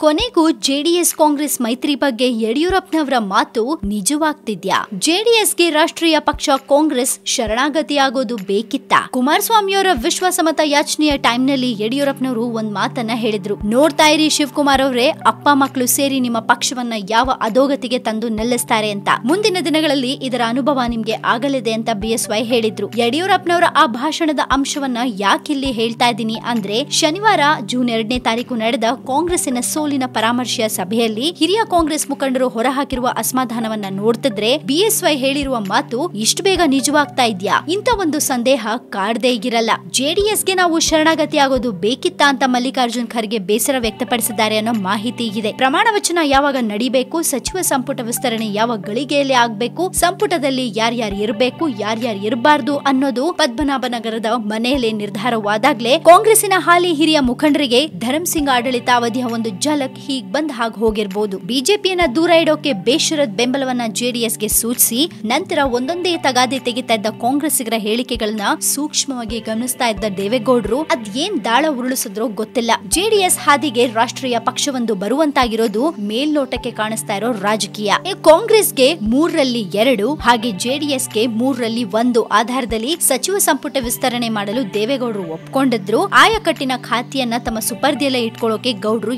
ಕೊನೆಗೂ ಜೆಡಿಎಸ್ ಕಾಂಗ್ರೆಸ್ ಮೈತ್ರಿ ಬಗ್ಗೆ ಯಡಿಯೂರಪ್ಪನವರ ಮಾತು ನಿಜವಾಗ್ತಿದ್ಯಾ? ಜೆಡಿಎಸ್ಗೆ ರಾಷ್ಟ್ರೀಯ ಪಕ್ಷ ಕಾಂಗ್ರೆಸ್ ಶರಣಾಗತಿಯಾಗೋದು ಬೇಕಿತ್ತ? ಕುಮಾರಸ್ವಾಮಿಯವರ ವಿಶ್ವಾಸಮತ ಯಾಚನೆಯ ಟೈಮ್ನಲ್ಲಿ ಯಡಿಯೂರಪ್ಪನವರು ಒಂದ್ ಮಾತನ್ನ ಹೇಳಿದ್ರು. ನೋಡ್ತಾ ಇರಿ ಶಿವಕುಮಾರ್ ಅವರೇ, ಅಪ್ಪ ಮಕ್ಕಳು ಸೇರಿ ನಿಮ್ಮ ಪಕ್ಷವನ್ನ ಯಾವ ಅಧೋಗತಿಗೆ ತಂದು ನಿಲ್ಲಿಸ್ತಾರೆ ಅಂತ. ಮುಂದಿನ ದಿನಗಳಲ್ಲಿ ಇದರ ಅನುಭವ ನಿಮ್ಗೆ ಆಗಲಿದೆ ಅಂತ ಬಿಎಸ್ವೈ ಹೇಳಿದ್ರು. ಯಡಿಯೂರಪ್ಪನವರ ಆ ಭಾಷಣದ ಅಂಶವನ್ನ ಯಾಕಿಲ್ಲಿ ಹೇಳ್ತಾ ಇದ್ದೀನಿ ಅಂದ್ರೆ, ಶನಿವಾರ ಜೂನ್ ಎರಡನೇ ತಾರೀಕು ನಡೆದ ಕಾಂಗ್ರೆಸ್ಸಿನ ಸೋಲಿನ ಪರಾಮರ್ಶೆಯ ಸಭೆಯಲ್ಲಿ ಹಿರಿಯ ಕಾಂಗ್ರೆಸ್ ಮುಖಂಡರು ಹೊರಹಾಕಿರುವ ಅಸಮಾಧಾನವನ್ನ ನೋಡ್ತಿದ್ರೆ ಬಿಎಸ್ವೈ ಹೇಳಿರುವ ಮಾತು ಇಷ್ಟು ಬೇಗ ನಿಜವಾಗ್ತಾ ಇದ್ಯಾ? ಇಂಥ ಒಂದು ಸಂದೇಹ ಕಾಡದೇ ಇಗಿರಲ್ಲ ಜೆಡಿಎಸ್ಗೆ ನಾವು ಶರಣಾಗತಿ ಆಗೋದು ಬೇಕಿತ್ತ ಅಂತ ಮಲ್ಲಿಕಾರ್ಜುನ್ ಖರ್ಗೆ ಬೇಸರ ವ್ಯಕ್ತಪಡಿಸಿದ್ದಾರೆ ಅನ್ನೋ ಮಾಹಿತಿ ಇದೆ. ಪ್ರಮಾಣ ವಚನ ಯಾವಾಗ ನಡಿಬೇಕು, ಸಚಿವ ಸಂಪುಟ ವಿಸ್ತರಣೆ ಯಾವ ಗಳಿಗೆಯಲ್ಲಿ ಆಗ್ಬೇಕು, ಸಂಪುಟದಲ್ಲಿ ಯಾರ್ಯಾರು ಇರಬೇಕು, ಯಾರ್ಯಾರು ಇರಬಾರ್ದು ಅನ್ನೋದು ಪದ್ಮನಾಭನಗರದ ಮನೆಯಲ್ಲಿ ನಿರ್ಧಾರವಾದಾಗ್ಲೇ ಕಾಂಗ್ರೆಸ್ಸಿನ ಹಾಲಿ ಹಿರಿಯ ಮುಖಂಡರಿಗೆ ಧರಮ್ ಸಿಂಗ್ ಆಡಳಿತಾವಧಿಯ ಒಂದು ಝಲಕ್ ಹೀಗ್ ಬಂದ್ ಹಾಗೆ ಹೋಗಿರ್ಬೋದು. ಬಿಜೆಪಿಯನ್ನ ದೂರ ಇಡೋಕೆ ಬೇಷರದ್ ಬೆಂಬಲವನ್ನ ಜೆಡಿಎಸ್ಗೆ ಸೂಚಿಸಿ, ನಂತರ ಒಂದೊಂದೇ ತಗಾದೆ ತೆಗಿತಾ ಇದ್ದ ಕಾಂಗ್ರೆಸ್ಸಿಗರ ಹೇಳಿಕೆಗಳನ್ನ ಸೂಕ್ಷ್ಮವಾಗಿ ಗಮನಿಸ್ತಾ ಇದ್ದ ದೇವೇಗೌಡರು, ಅದ್ ಏನ್ ದಾಳ ಉರುಳಿಸಿದ್ರೋ ಗೊತ್ತಿಲ್ಲ. ಜೆಡಿಎಸ್ ಹಾದಿಗೆ ರಾಷ್ಟ್ರೀಯ ಪಕ್ಷವೊಂದು ಬರುವಂತಾಗಿರೋದು ಮೇಲ್ನೋಟಕ್ಕೆ ಕಾಣಿಸ್ತಾ ಇರೋ ರಾಜಕೀಯ. ಈ ಕಾಂಗ್ರೆಸ್ಗೆ ಮೂರರಲ್ಲಿ ಎರಡು, ಹಾಗೆ ಜೆಡಿಎಸ್ಗೆ ಮೂರರಲ್ಲಿ ಒಂದು ಆಧಾರದಲ್ಲಿ ಸಚಿವ ಸಂಪುಟ ವಿಸ್ತರಣೆ ಮಾಡಲು ದೇವೇಗೌಡರು ಒಪ್ಕೊಂಡಿದ್ರು. ಆಯಕಟ್ಟಿನ ಖಾತೆಯನ್ನ ತಮ್ಮ ಸುಪರ್ದಿಯಲ್ಲೇ ಇಟ್ಕೊಳ್ಳೋಕೆ ಗೌಡ್ರು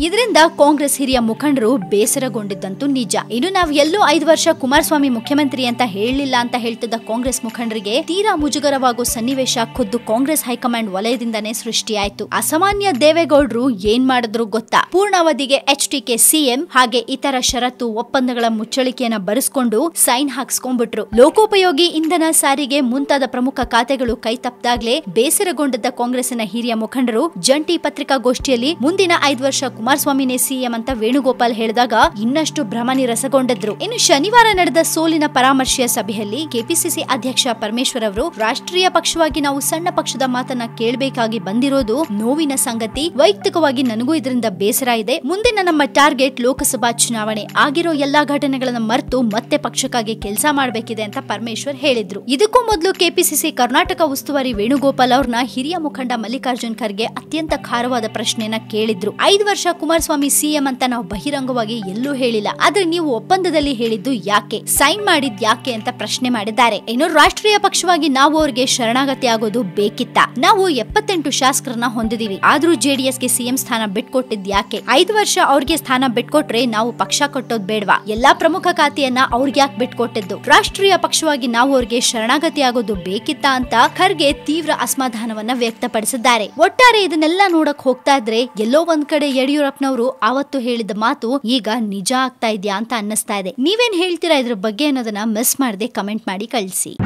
ಇದರಿಂದ ಕಾಂಗ್ರೆಸ್ ಹಿರಿಯ ಮುಖಂಡರು ಬೇಸರಗೊಂಡಿದ್ದಂತೂ ನಿಜ. ಇನ್ನು ನಾವು ಎಲ್ಲೂ ಐದು ವರ್ಷ ಕುಮಾರಸ್ವಾಮಿ ಮುಖ್ಯಮಂತ್ರಿ ಅಂತ ಹೇಳಲಿಲ್ಲ ಅಂತ ಹೇಳ್ತಿದ್ದ ಕಾಂಗ್ರೆಸ್ ಮುಖಂಡರಿಗೆ ತೀರಾ ಮುಜುಗರವಾಗೋ ಸನ್ನಿವೇಶ ಖುದ್ದು ಕಾಂಗ್ರೆಸ್ ಹೈಕಮಾಂಡ್ ವಲಯದಿಂದನೇ ಸೃಷ್ಟಿಯಾಯ್ತು. ಅಸಾಮಾನ್ಯ ದೇವೇಗೌಡರು ಏನ್ ಮಾಡಿದ್ರು ಗೊತ್ತಾ? ಪೂರ್ಣಾವಧಿಗೆ ಎಚ್ ಕೆ ಸಿಎಂ ಹಾಗೆ ಇತರ ಷರತ್ತು ಒಪ್ಪಂದಗಳ ಮುಚ್ಚಳಿಕೆಯನ್ನ ಬರೆಸ್ಕೊಂಡು ಸೈನ್ ಹಾಕ್ಸ್ಕೊಂಡ್ಬಿಟ್ರು. ಲೋಕೋಪಯೋಗಿ ಇಂಧನ ಸಾರಿಗೆ ಮುಂತಾದ ಪ್ರಮುಖ ಖಾತೆಗಳು ಕೈ ತಪ್ಪದಾಗ್ಲೇ ಬೇಸರಗೊಂಡಿದ್ದ ಕಾಂಗ್ರೆಸ್ನ ಹಿರಿಯ ಮುಖಂಡರು ಜಂಟಿ ಪತ್ರಿಕಾಗೋಷ್ಠಿಯಲ್ಲಿ ಮುಂದಿನ ಐದು ವರ್ಷ ಕುಮಾರಸ್ವಾಮಿನೇ ಸಿಎಂ ಅಂತ ವೇಣುಗೋಪಾಲ್ ಹೇಳಿದಾಗ ಇನ್ನಷ್ಟು ಭ್ರಮ ನಿರಸಗೊಂಡಿದ್ರು. ಇನ್ನು ಶನಿವಾರ ನಡೆದ ಸೋಲಿನ ಪರಾಮರ್ಶೆಯ ಸಭೆಯಲ್ಲಿ ಕೆಪಿಸಿಸಿ ಅಧ್ಯಕ್ಷ ಪರಮೇಶ್ವರ್ ಅವರು, ರಾಷ್ಟ್ರೀಯ ಪಕ್ಷವಾಗಿ ನಾವು ಸಣ್ಣ ಪಕ್ಷದ ಮಾತನ್ನ ಕೇಳಬೇಕಾಗಿ ಬಂದಿರೋದು ನೋವಿನ ಸಂಗತಿ. ವೈಯಕ್ತಿಕವಾಗಿ ನನಗೂ ಇದರಿಂದ ಬೇಸರ ಇದೆ. ಮುಂದಿನ ನಮ್ಮ ಟಾರ್ಗೆಟ್ ಲೋಕಸಭಾ ಚುನಾವಣೆ. ಆಗಿರೋ ಎಲ್ಲಾ ಘಟನೆಗಳನ್ನ ಮರೆತು ಮತ್ತೆ ಪಕ್ಷಕ್ಕಾಗಿ ಕೆಲಸ ಮಾಡಬೇಕಿದೆ ಅಂತ ಪರಮೇಶ್ವರ್ ಹೇಳಿದ್ರು. ಇದಕ್ಕೂ ಮೊದಲು ಕೆಪಿಸಿಸಿ ಕರ್ನಾಟಕ ಉಸ್ತುವಾರಿ ವೇಣುಗೋಪಾಲ್ ಅವ್ರನ್ನ ಹಿರಿಯ ಮುಖಂಡ ಮಲ್ಲಿಕಾರ್ಜುನ್ ಖರ್ಗೆ ಅತ್ಯಂತ ಖಾರವಾದ ಪ್ರಶ್ನೆಯನ್ನ ಕೇಳಿದ್ರು. ಐದು ವರ್ಷ ಕುಮಾರಸ್ವಾಮಿ ಸಿಎಂ ಅಂತ ನಾವು ಬಹಿರಂಗವಾಗಿ ಎಲ್ಲೂ ಹೇಳಿಲ್ಲ. ಆದ್ರೆ ನೀವು ಒಪ್ಪಂದದಲ್ಲಿ ಹೇಳಿದ್ದು ಯಾಕೆ? ಸೈನ್ ಮಾಡಿದ್ ಯಾಕೆ ಅಂತ ಪ್ರಶ್ನೆ ಮಾಡಿದ್ದಾರೆ. ಇನ್ನು ರಾಷ್ಟ್ರೀಯ ಪಕ್ಷವಾಗಿ ನಾವು ಅವ್ರಿಗೆ ಶರಣಾಗತಿ ಆಗೋದು ಬೇಕಿತ್ತ? ನಾವು ಎಪ್ಪತ್ತೆಂಟು ಶಾಸಕರನ್ನ ಹೊಂದಿದೀವಿ. ಆದ್ರೂ ಜೆಡಿಎಸ್ಗೆ ಸಿಎಂ ಸ್ಥಾನ ಬಿಟ್ಕೊಟ್ಟಿದ್ ಯಾಕೆ? ಐದು ವರ್ಷ ಅವ್ರಿಗೆ ಸ್ಥಾನ ಬಿಟ್ಕೊಟ್ರೆ ನಾವು ಪಕ್ಷ ಕಟ್ಟೋದ್ ಬೇಡ್ವಾ? ಎಲ್ಲಾ ಪ್ರಮುಖ ಖಾತೆಯನ್ನ ಅವ್ರಿಗೆ ಯಾಕೆ ಬಿಟ್ಕೊಟ್ಟಿದ್ದು? ರಾಷ್ಟ್ರೀಯ ಪಕ್ಷವಾಗಿ ನಾವು ಅವ್ರಿಗೆ ಶರಣಾಗತಿ ಆಗೋದು ಬೇಕಿತ್ತ ಅಂತ ಖರ್ಗೆ ತೀವ್ರ ಅಸಮಾಧಾನವನ್ನ ವ್ಯಕ್ತಪಡಿಸಿದ್ದಾರೆ. ಒಟ್ಟಾರೆ ಇದನ್ನೆಲ್ಲ ನೋಡಕ್ ಹೋಗ್ತಾ ಇದ್ರೆ ಎಲ್ಲೋ ಒಂದ್ ಕಡೆ ಯಡಿಯೂರಪ್ಪನವರು ಅವತ್ತು ಹೇಳಿದ ಮಾತು ಈಗ ನಿಜ ಆಗ್ತಾ ಇದೆಯಾ ಅಂತ ಅನ್ನಿಸ್ತಾ ಇದೆ. ನೀವೇನ್ ಹೇಳ್ತೀರಾ ಇದ್ರ ಬಗ್ಗೆ ಅನ್ನೋದನ್ನ ಮಿಸ್ ಮಾಡದೆ ಕಮೆಂಟ್ ಮಾಡಿ ಕಳಿಸಿ.